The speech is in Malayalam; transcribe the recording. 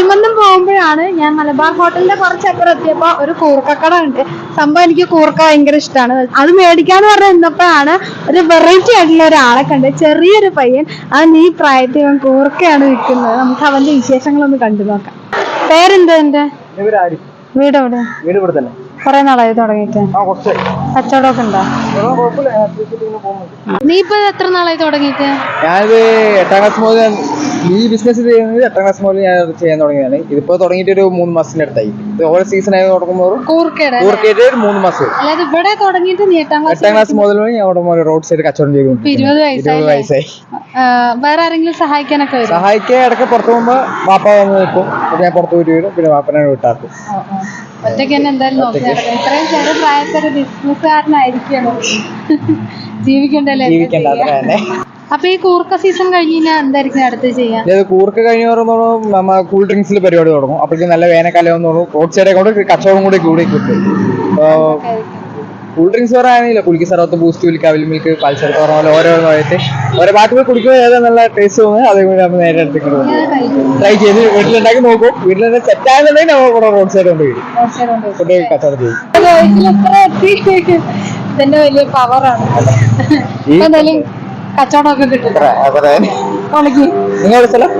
പെരിന്തൽമണ്ണും പോകുമ്പോഴാണ് ഞാൻ മലബാർ ഹോട്ടലിന്റെ കുറച്ചപ്പുറം എത്തിയപ്പോ ഒരു കൂർക്കക്കട ഉണ്ട് സംഭവം എനിക്ക് കൂർക്ക ഭയങ്കര ഇഷ്ടമാണ് അത് മേടിക്കാന്ന് പറഞ്ഞ നിന്നപ്പോഴാണ് ഒരു വെറൈറ്റി ആയിട്ടുള്ള ഒരാളെ കണ്ട്. ചെറിയൊരു പയ്യൻ. അവൻ ഈ പ്രായത്തിൽ അവൻ കൂർക്കയാണ് വിൽക്കുന്നത്. നമുക്ക് അവന്റെ വിശേഷങ്ങളൊന്ന് കണ്ടു നോക്കാം. പേരെന്താ എന്റെ വീടെവിടെ വീട് എവിടെ വീട് ഇവിടെ തന്നെ കൊറേ നാളായി തുടങ്ങിയിട്ട്? കച്ചവടമൊക്കെ ഉണ്ടോ? നീ ഇപ്പൊ എത്ര നാളായി തുടങ്ങിയിട്ട്? ഞാനിത് എട്ടാം ക്ലാസ് മുതൽ ഈ ബിസിനസ് ചെയ്യുന്നത് എട്ടാം ക്ലാസ് മുതൽ ഞാൻ ചെയ്യാൻ തുടങ്ങിയതാണ്. ഇതിപ്പോ തുടങ്ങിയിട്ട് ഒരു മൂന്ന് മാസത്തിന്റെ അടുത്തായി. ഇത് ഓരോ സീസൺ ആയി കൂർക്കയുടെ ഒരു മൂന്ന് മാസം. അല്ലാതെ ഇവിടെ തുടങ്ങിയിട്ട് നീ എട്ടാം ക്ലാസ് എട്ടാം ക്ലാസ് മുതൽ ഞാൻ അവിടെ റോഡ് സൈഡ് കച്ചവടം ചെയ്തു ഇരുപത് വയസ്സായി ഇരുപത് വയസ്സായി. വേറെ ആരെങ്കിലും സഹായിക്കാനൊക്കെ വരും സഹായിക്കാൻ ഇടയ്ക്ക് പുറത്തു പോകുമ്പോ വാപ്പ വന്ന് നിൽക്കും. ഞാൻ പുറത്തു പോയിട്ട് വരും. പിന്നെ വാപ്പനെ വീട്ടാക്കും. ഒറ്റയ്ക്ക് തന്നെ എന്തായാലും നോക്കി നടക്കണം. ഇത്രയും ചെറു പ്രായത്തിൽ ബിസിനസ്സുകാരനായിരിക്കണം ജീവിക്കണ്ടല്ലേ ജീവിക്കണ്ട അത്ര ചെയ്യാ? തന്നെ അപ്പൊ ഈ കൂർക്ക സീസൺ കഴിഞ്ഞ് കഴിഞ്ഞാൽ എന്തായിരിക്കും അടുത്ത് ചെയ്യാൻ ഇത് കൂർക്ക് കഴിഞ്ഞ പറയുമ്പോൾ നമ്മ കൂൾ ഡ്രിങ്ക്സിൽ പരിപാടി തുടങ്ങും. അപ്പോഴേക്കും നല്ല വേനൽക്കാലം തുടങ്ങും റോഡ് സൈഡെ കൊണ്ട് കച്ചവടം കൂടി കൂടി കിട്ടും. കൂൾ ഡ്രിങ്ക്സ് പറയാനില്ല കുളിക്ക് സർവത്ത് ബൂസ്റ്റ് മിൽക്ക് അവിൽ മിൽക്ക് പൾസർ പറഞ്ഞ പോലെ ഓരോ പോയിട്ട് ഓരോ പാട്ടുകൾ കുടിക്കുമ്പോൾ ഏതാ നല്ല ടേസ്റ്റ് തോന്നുന്നത്? അതേപോലെ നമ്മൾ നേരെ എടുത്തിട്ട് ട്രൈ ചെയ്ത് വീട്ടിലുണ്ടാക്കി നോക്കും. വീട്ടിൽ സെറ്റ് ആയെന്നുണ്ടെങ്കിൽ നമ്മൾ കൂടെ റോഡ് സൈഡ് കൊണ്ട് വരും. ഫുഡ് കച്ചവടം ചെയ്യും. ഇതന്നെ വലിയ പവറാണ് എന്തായാലും കച്ചവടമൊക്കെ കിട്ടും. നിങ്ങളുടെ സ്ഥലം?